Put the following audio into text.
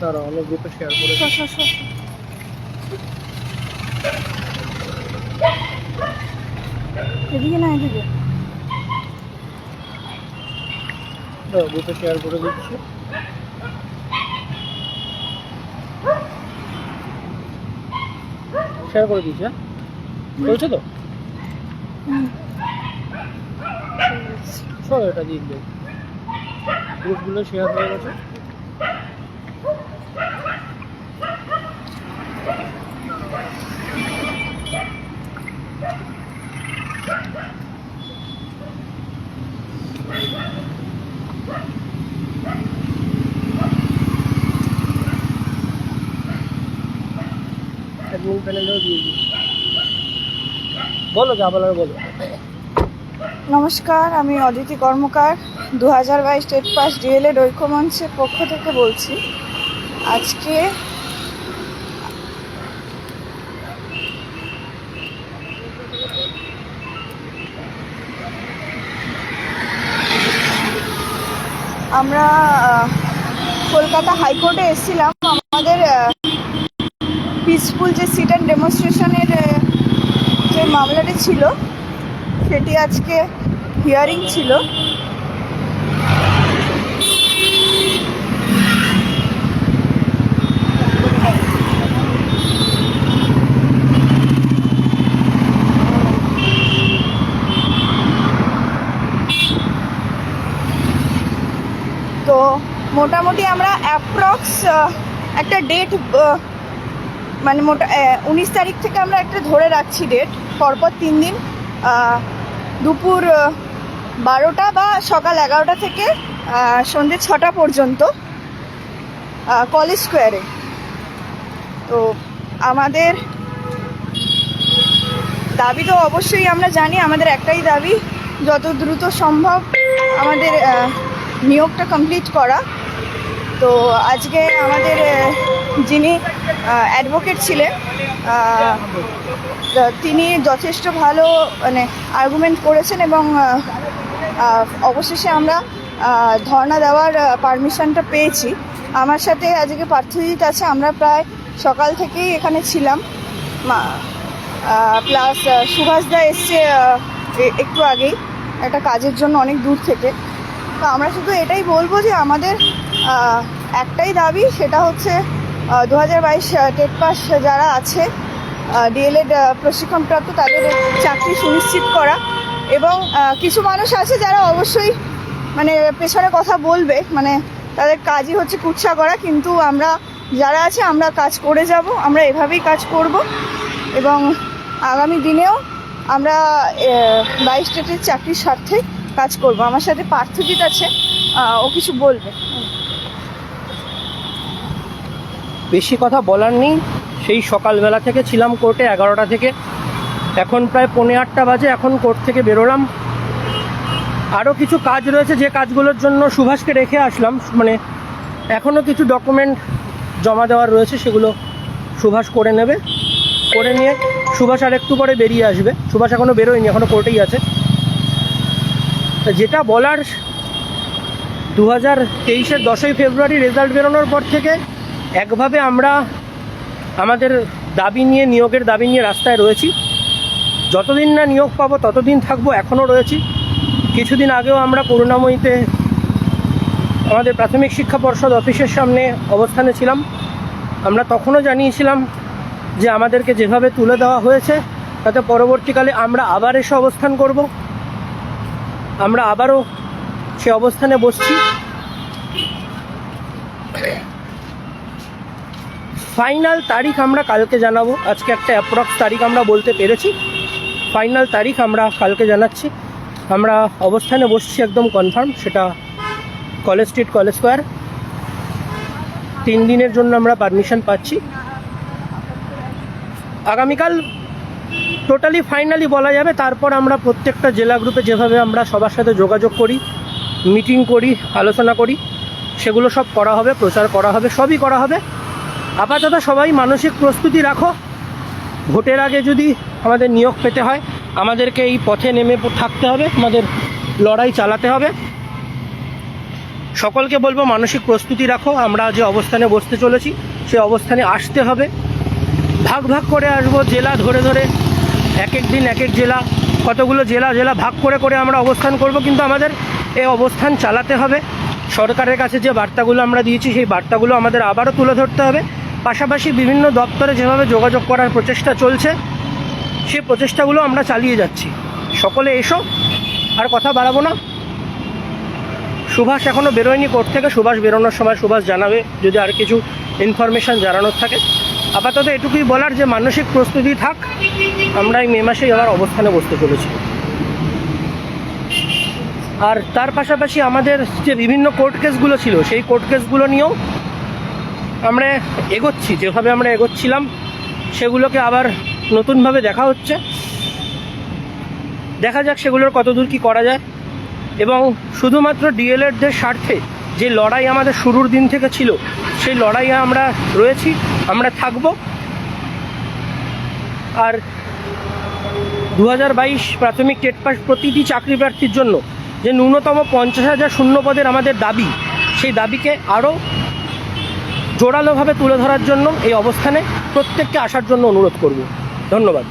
দাঁড়াও আমি গ্রুপে শেয়ার করে। এদিকে না এদিকে। দাও গ্রুপে শেয়ার করে দিচ্ছি। শেয়ার করে দিচ্ছি হ্যাঁ? চলছে তো? সব এটা দিয়ে গ্রুপগুলো শেয়ার হয়ে গেছে। বলো, যা বলার বলো। নমস্কার, আমি অদিতি কর্মকার দু হাজার বাইশ স্টেট পাস ডিএলএড ঐক্যমঞ্চের পক্ষ থেকে বলছি, আজকে আমরা কলকাতা হাইকোর্টে এসেছিলাম, আমাদের পিসফুল যে সিট অ্যান্ড ডেমনস্ট্রেশনের যে মামলাটি ছিল, সেটি আজকে হিয়ারিং ছিল। তো মোটামুটি আমরা অ্যাপ্রক্স একটা ডেট মানে মোটা উনিশ তারিখ থেকে আমরা একটা ধরে রাখছি ডেট পরপর তিন দিন দুপুর বারোটা বা সকাল এগারোটা থেকে সন্ধ্যে ছটা পর্যন্ত কলেজ স্কোয়ারে তো আমাদের দাবি তো অবশ্যই আমরা জানি, আমাদের একটাই দাবি, যত দ্রুত সম্ভব আমাদের নিয়োগটা কমপ্লিট করা। তো আজকে আমাদের যিনি অ্যাডভোকেট ছিলেন তিনি যথেষ্ট ভালো মানে আর্গুমেন্ট করেছেন এবং অবশেষে আমরা ধর্না দেওয়ার পারমিশনটা পেয়েছি। আমার সাথে আজকে পার্থজিৎ আছে, আমরা প্রায় সকাল থেকেই এখানে ছিলাম। প্লাস সুভাষ দা এসছে একটু আগেই, একটা কাজের জন্য অনেক দূর থেকে। তো আমরা শুধু এটাই বলব যে আমাদের একটাই দাবি, সেটা হচ্ছে দু হাজার বাইশ টেট পাস যারা আছে ডিএলএড প্রশিক্ষণপ্রাপ্ত, তাদের চাকরি সুনিশ্চিত করা। এবং কিছু মানুষ আছে যারা অবশ্যই মানে পেছনে কথা বলবে মানে তাদের কাজই হচ্ছে কুৎসা করা, কিন্তু আমরা যারা আছে, আমরা কাজ করে যাব, আমরা এভাবেই কাজ করব। এবং আগামী দিনেও আমরা বাইশ স্টেটের চাকরির স্বার্থে কাজ করব। আমার সাথে পার্থজিৎ আছে ও কিছু বলবে। বেশি কথা বলার নেই। সেই সকালবেলা থেকে ছিলাম কোর্টে এগারোটা থেকে। এখন প্রায় পৌনে আটটা বাজে, এখন কোর্ট থেকে বেরোলাম। আরও কিছু কাজ রয়েছে, যে কাজগুলোর জন্য সুভাষকে রেখে আসলাম। মানে এখনও কিছু ডকুমেন্ট জমা দেওয়ার রয়েছে, সেগুলো সুভাষ করে নেবে। করে নিয়ে সুভাষ আর একটু পরে বেরিয়ে আসবে। সুভাষ এখনও বেরোয়নি এখনও কোর্টেই আছে। যেটা বলার দু হাজার তেইশের দশই ফেব্রুয়ারি রেজাল্ট বেরোনোর পর থেকে একভাবে আমরা আমাদের দাবি নিয়ে, নিয়োগের দাবি নিয়ে রাস্তায় রয়েছি। যতদিন না নিয়োগ পাবো, ততদিন থাকব, এখনও রয়েছি। কিছুদিন আগেও আমরা করুণাময়ীতে আমাদের প্রাথমিক শিক্ষা পর্ষদ অফিসের সামনে অবস্থানে ছিলাম। আমরা তখনও জানিয়েছিলাম যে আমাদেরকে যেভাবে তুলে দেওয়া হয়েছে, তাতে পরবর্তীকালে আমরা আবার এসে অবস্থান করব। আমরা আবারও সে অবস্থানে বসছি। ফাইনাল তারিখ আমরা কালকে জানাব। আজকে একটা অ্যাপ্রক্স তারিখ আমরা বলতে পেরেছি। ফাইনাল তারিখ আমরা কালকে জানাচ্ছি। আমরা অবস্থানে বসছি একদম কনফার্ম সেটা কলেজ স্ট্রিট কলেজ স্কোয়ার তিন দিনের জন্য আমরা পারমিশন পাচ্ছি। আগামীকাল টোটালি ফাইনালি বলা যাবে, তারপর আমরা প্রত্যেকটা জেলা গ্রুপে যেভাবে আমরা সবার সাথে যোগাযোগ করি মিটিং করি, আলোচনা করি, সেগুলো সব করা হবে, প্রচার করা হবে, সবই করা হবে। আপাতত সবাই মানসিক প্রস্তুতি রাখো। ভোটের আগে যদি আমাদের নিয়োগ পেতে হয়, আমাদেরকে এই পথে নেমে থাকতে হবে, আমাদের লড়াই চালাতে হবে। সকলকে বলব, মানসিক প্রস্তুতি রাখো। আমরা যে অবস্থানে বসতে চলেছি, সে অবস্থানে আসতে হবে। ভাগ ভাগ করে আসব, জেলা ধরে ধরে এক এক দিন এক এক জেলা, কতগুলো জেলা জেলা ভাগ করে করে আমরা অবস্থান করব, কিন্তু আমাদের এই অবস্থান চালাতে হবে। সরকারের কাছে যে বার্তাগুলো আমরা দিয়েছি, সেই বার্তাগুলো আমাদের আবারও তুলে ধরতে হবে। পাশাপাশি বিভিন্ন দপ্তরে যেভাবে যোগাযোগ করার প্রচেষ্টা চলছে, সে প্রচেষ্টাগুলো আমরা চালিয়ে যাচ্ছি। সকলে এসো, আর কথা বাড়াবো না। সুভাষ এখনও বেরোয়নি কোর্ট থেকে। সুভাষ বেরোনোর সময় সুভাষ জানাবে যদি আর কিছু ইনফরমেশান জানানোর থাকে। আপাতত এটুকুই বলার যে মানসিক প্রস্তুতি থাক আমরা এই মে মাসেই আবার অবস্থানে বসতে চলেছি। আর তার পাশাপাশি আমাদের যে বিভিন্ন কোর্ট কেসগুলো ছিল, সেই কোর্ট কেসগুলো নিয়েও আমরা এগোচ্ছি, যেভাবে আমরা এগোচ্ছিলাম, সেগুলোকে আবার নতুনভাবে দেখা হচ্ছে। দেখা যাক সেগুলোর কতদূর কি করা যায়। এবং শুধুমাত্র ডিএলএডদের স্বার্থে যে লড়াই আমাদের শুরুর দিন থেকে ছিল, সেই লড়াইয়ে আমরা রয়েছি, আমরা থাকব। আর দু হাজার বাইশ প্রাথমিক টেট পাস প্রতিটি চাকরি প্রার্থীর জন্য যে ন্যূনতম পঞ্চাশ হাজার শূন্য পদের আমাদের দাবি, সেই দাবিকে আরও জোরালোভাবে তুলে ধরার জন্য এই অবস্থানে প্রত্যেককে আসার জন্য অনুরোধ করব। ধন্যবাদ।